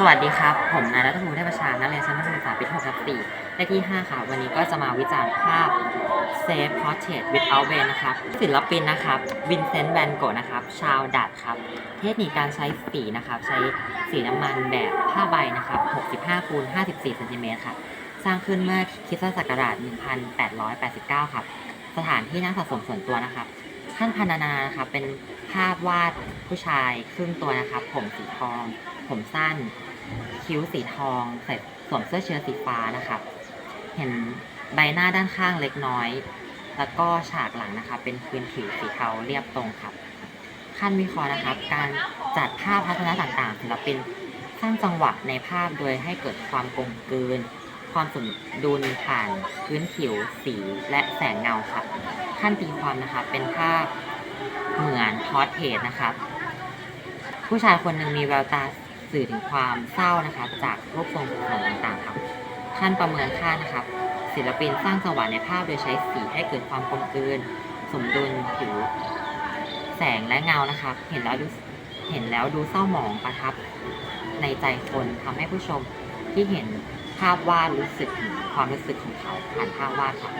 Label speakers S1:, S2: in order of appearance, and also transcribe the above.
S1: สวัสดีครับ ผมนายรัตภูมิเทพประชานักเรียนชั้นมัธยมศึกษาปีที่6ทับ4เลขที่ 5 ค่ะ วันนี้ก็จะมาวิจารณ์ภาพ Save Portrait without Vein นะครับศิลปินนะครับวินเซนต์แวนโกนะครับ ชาวดัตครับ เทคนิคการใช้สีนะครับ ใช้สีน้ำมันแบบผ้าใบนะครับ 65คูณ54เซนติเมตรครับสร้างขึ้นเมื่อคริสตศักราช 1889 ครับ สถานที่นักสะสมส่วนตัวนะครับท่านพันานานะครับเป็นภาพวาดผู้ชายครึ่งตัวนะครับ ผมสีทอง ผมสั้น คิ้วสีทองใส่สวมเสื้อเชิ้ตสีฟ้านะครับ เห็นใบหน้าด้านข้างเล็กน้อย แล้วก็ฉากหลังนะครับเป็นพื้นผิวสีเทาเรียบตรงครับ ขั้นวิเคราะห์นะครับ การจัดภาพพัฒนาต่างๆศิลปินสร้างจังหวะในภาพโดยให้เกิดความกลมกลืน ความสมดุลผ่านพื้นผิวสีและแสงเงาครับ ขั้นตีความนะครับเป็นภาพเหมือนพอร์เทรตนะครับ ผู้ชายคนหนึ่งมีแววตา สื่อถึงความเศร้านะครับจากรูปทรงผมต่างๆครับขั้นประเมินค่านะครับ ศิลปินสร้างจังหวะในภาพโดยใช้สีให้เกิดความกลมกลืน สมดุลผิวแสงและเงานะครับ เห็นแล้วดูเห็นแล้วดูเศร้าหมองประทับ ในใจคนทำให้ผู้ชมที่เห็นภาพวาดรู้สึกถึงความรู้สึกของเขาผ่านภาพวาดครับ